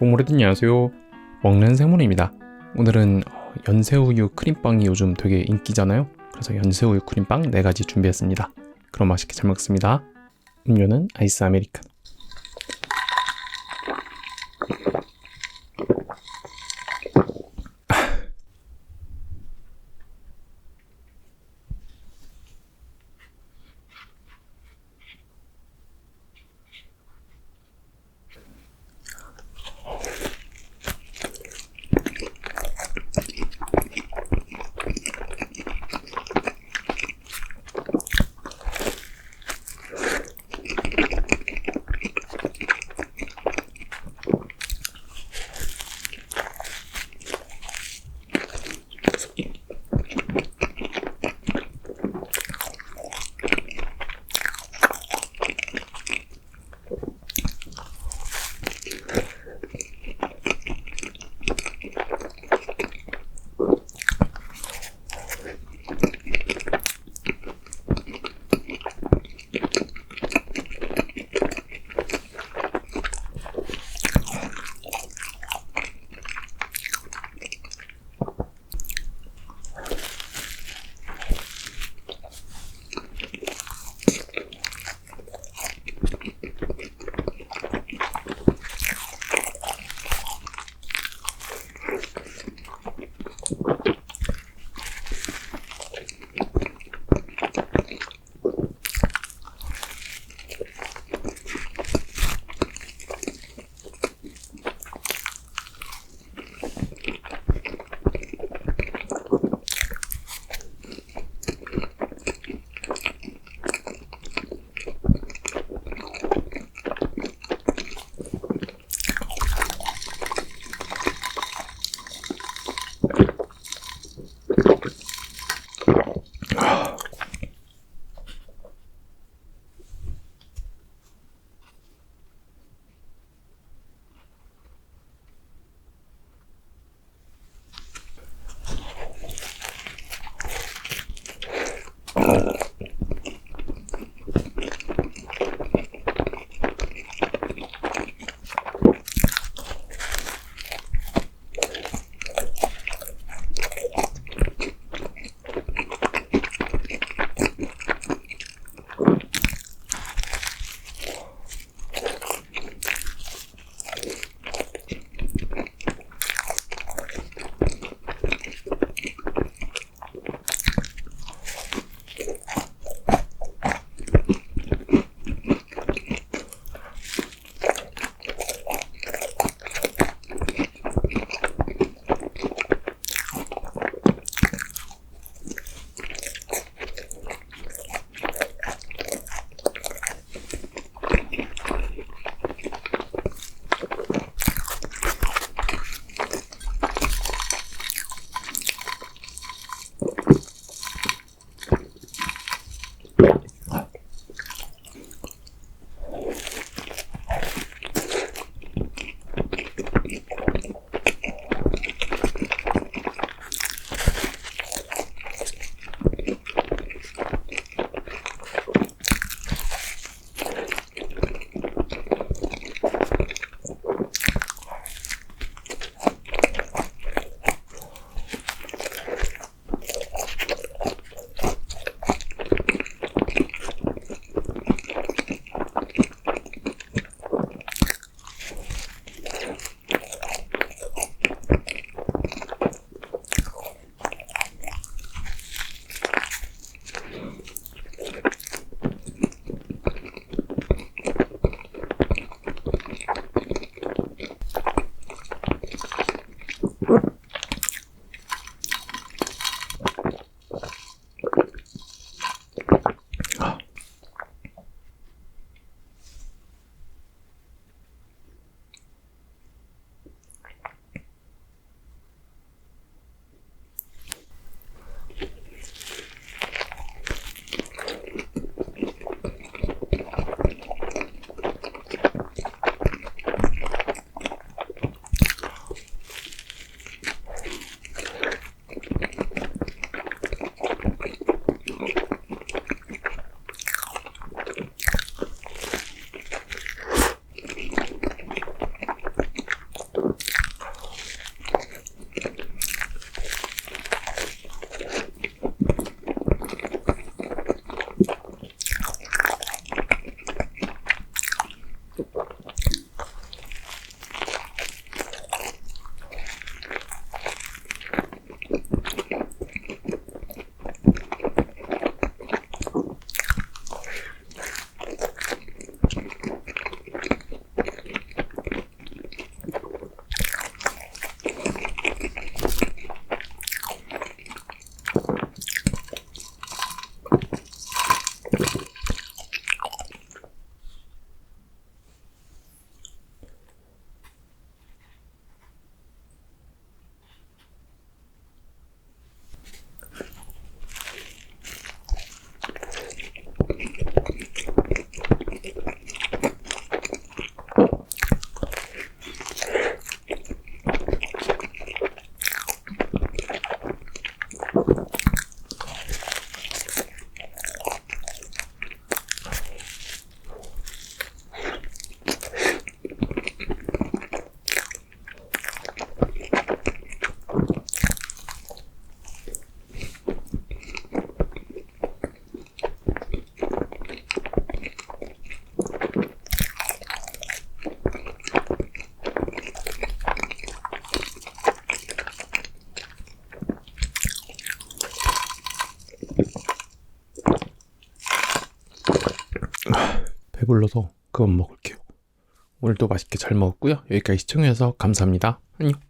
모모레드 안녕하세요. 먹는 생물입니다. 오늘은 어, 연새우유 크림빵이 요즘 되게 인기잖아요. 그래서 연새우유 크림빵 4가지 준비했습니다. 그럼 맛있게 잘 먹겠습니다. 음료는 아이스 아메리카노. 배불러서 그만 먹을게요. 오늘도 맛있게 잘 먹었고요. 여기까지 시청해주셔서 감사합니다. 안녕.